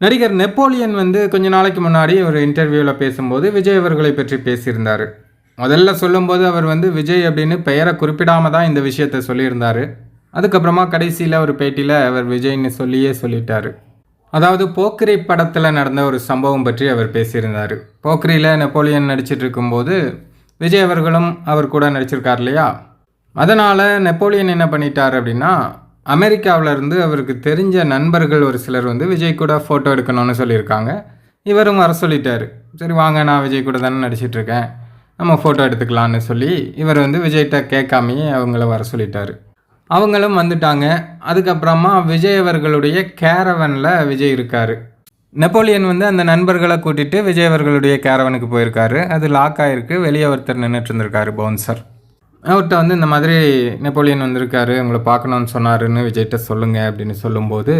நடிகர் நெப்போலியன் வந்து கொஞ்ச நாளைக்கு முன்னாடி ஒரு இன்டர்வியூவில் பேசும்போது விஜய் அவர்களை பற்றி பேசியிருந்தார். முதல்ல சொல்லும்போது அவர் வந்து விஜய் அப்படின்னு பெயரை குறிப்பிடாம தான் இந்த விஷயத்த சொல்லியிருந்தார். அதுக்கப்புறமா கடைசியில் ஒரு பேட்டியில் அவர் விஜய்னு சொல்லியே சொல்லிட்டார். அதாவது போக்கிரி படத்தில் நடந்த ஒரு சம்பவம் பற்றி அவர் பேசியிருந்தார். போக்கிரியில் நெப்போலியன் நடிச்சிட்டு இருக்கும்போது விஜய் அவர்களும் அவர் கூட நடிச்சிருக்கார் இல்லையா? அதனால் நெப்போலியன் என்ன பண்ணிட்டார் அப்படின்னா அமெரிக்காவிலேருந்து அவருக்கு தெரிஞ்ச நண்பர்கள் ஒரு சிலர் வந்து விஜய் கூட ஃபோட்டோ எடுக்கணும்னு சொல்லியிருக்காங்க. இவரும் வர சொல்லிட்டார். சரி வாங்க நான் விஜய் கூட தானே நடிச்சிட்ருக்கேன். நம்ம ஃபோட்டோ எடுத்துக்கலான்னு சொல்லி இவர் வந்து விஜய்கிட்ட கேட்காமையே அவங்கள வர சொல்லிட்டார். அவங்களும் வந்துட்டாங்க. அதுக்கப்புறமா விஜய் அவர்களுடைய கேரவனில் விஜய் இருக்கார். நெப்போலியன் வந்து அந்த நண்பர்களை கூட்டிகிட்டு விஜய் அவர்களுடைய கேரவனுக்கு போயிருக்காரு. அது லாக் ஆகிருக்கு வெளியே ஒருத்தர் நின்றுட்டு இருந்திருக்காரு பவுன்சர் அவர்கிட்ட வந்து இந்த மாதிரி நெப்போலியன் வந்திருக்காரு உங்களை பார்க்கணும்னு சொன்னாருன்னு விஜய்கிட்ட சொல்லுங்க அப்படின்னு சொல்லும்போது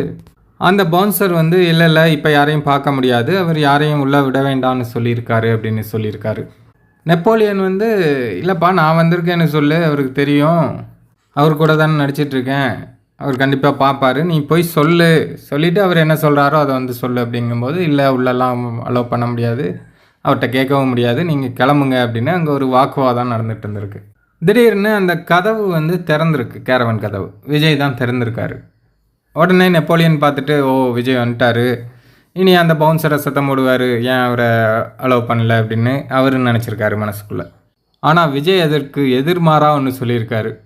அந்த பவுன்சர் வந்து இல்லை இல்லை இப்போ யாரையும் பார்க்க முடியாது. அவர் யாரையும் உள்ளே விட வேண்டாம்னு சொல்லியிருக்காரு அப்படின்னு சொல்லியிருக்காரு. நெப்போலியன் வந்து இல்லைப்பா நான் வந்திருக்கேன்னு சொல்லு அவருக்கு தெரியும். அவர் கூட தானே நடிச்சிட்ருக்கேன். அவர் கண்டிப்பாக பார்ப்பாரு. நீ போய் சொல்லு. சொல்லிவிட்டு அவர் என்ன சொல்கிறாரோ அதை வந்து சொல்லு அப்படிங்கும்போது இல்லை உள்ளெல்லாம் அலோவ் பண்ண முடியாது. அவர்கிட்ட கேட்கவும் முடியாது. நீங்கள் கிளம்புங்க அப்படின்னு அங்கே ஒரு வாக்குவாதம் நடந்துகிட்டு இருந்திருக்கு. திடீர்னு அந்த கதவு வந்து திறந்திருக்கு கேரவன் கதவு. விஜய் தான் திறந்திருக்காரு. உடனே நெப்போலியன் பார்த்துட்டு ஓ விஜய் வந்துட்டாரு. இனி அந்த பவுன்சரை சத்தம் போடுவார். ஏன் அவரை அலோவ் பண்ணல? அப்படின்னு அவரு நினச்சிருக்காரு மனசுக்குள்ளே. ஆனால் விஜய் அதற்கு எதிர்மாறாக ஒன்று சொல்லியிருக்காரு.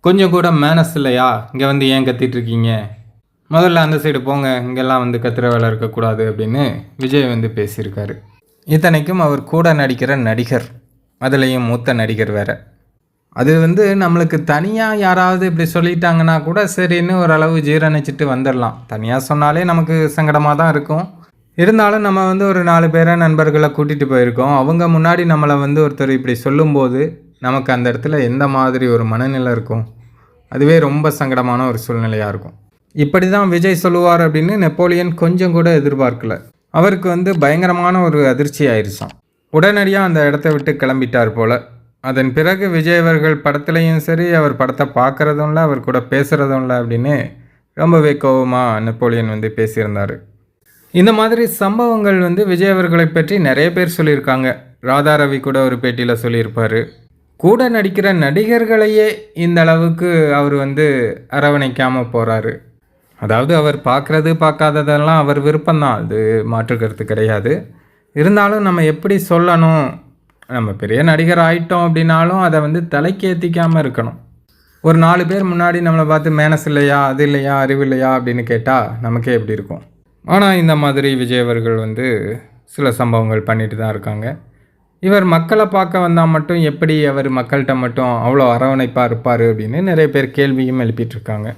கொஞ்சம் கூட மேனஸ் இல்லையா? இங்கே வந்து ஏன் கத்திட்டு இருக்கீங்க? முதல்ல அந்த சைடு போங்க. இங்கெல்லாம் வந்து கத்திர வேலை இருக்கக்கூடாது அப்படின்னு விஜய் வந்து பேசியிருக்காரு. இத்தனைக்கும் அவர் கூட நடிக்கிற நடிகர். அதுலேயும் மூத்த நடிகர் வேறு. அது வந்து நம்மளுக்கு தனியாக யாராவது இப்படி சொல்லிட்டாங்கன்னா கூட சரின்னு ஓரளவு ஜீரணிச்சிட்டு வந்துடலாம். தனியாக சொன்னாலே நமக்கு சங்கடமாக தான் இருக்கும். இருந்தாலும் நம்ம வந்து ஒரு நாலு பேரை நண்பர்களை கூட்டிகிட்டு போயிருக்கோம். அவங்க முன்னாடி நம்மளை வந்து ஒருத்தர் இப்படி சொல்லும்போது நமக்கு அந்த இடத்துல எந்த மாதிரி ஒரு மனநிலை இருக்கும்? அதுவே ரொம்ப சங்கடமான ஒரு சூழ்நிலையாக இருக்கும். இப்படி தான் விஜய் சொல்லுவார் அப்படின்னு நெப்போலியன் கொஞ்சம் கூட எதிர்பார்க்கல. அவருக்கு வந்து பயங்கரமான ஒரு அதிர்ச்சி ஆயிடுச்சான் உடனடியாக அந்த இடத்த விட்டு கிளம்பிட்டார் போல். அதன் பிறகு விஜய் அவர்கள் படத்துலையும் சரி அவர் படத்தை பார்க்குறதும் இல்லை அவர் கூட பேசுகிறதும் இல்லை அப்படின்னு ரொம்பவே கோவமாக நெப்போலியன் வந்து பேசியிருந்தார். இந்த மாதிரி சம்பவங்கள் வந்து விஜய் அவர்களை பற்றி நிறைய பேர் சொல்லியிருக்காங்க. ராதா ரவி கூட ஒரு பேட்டியில் சொல்லியிருப்பார். கூட நடிக்கிற நடிகர்களையே இந்த அளவுக்கு அவர் வந்து அரவணைக்காமல் போகிறாரு அதாவது அவர் பார்க்குறது பார்க்காததெல்லாம் அவர் விருப்பம்தான். அது மாற்றுக்கிறது கிடையாது. இருந்தாலும் நம்ம எப்படி சொல்லணும் நம்ம பெரிய நடிகர் ஆயிட்டோம் அப்படின்னாலும் அதை வந்து தலைக்கேற்றிக்காமல் இருக்கணும். ஒரு நாலு பேர் முன்னாடி நம்மளை பார்த்து மேனஸ் இல்லையா அது இல்லையா அறிவு இல்லையா அப்படின்னு கேட்டால் நமக்கே எப்படி இருக்கும்? ஆனால் இந்த மாதிரி விஜய் அவர்கள் வந்து சில சம்பவங்கள் பண்ணிட்டு தான் இருக்காங்க. இவர் மக்களை பார்க்க வந்தால் மட்டும் எப்படி அவர் மக்கள்கிட்ட மட்டும் அவ்வளோ அரவணைப்பாக இருப்பார் அப்படின்னு நிறைய பேர் கேள்வியும் எழுப்பிட்டு இருக்காங்க.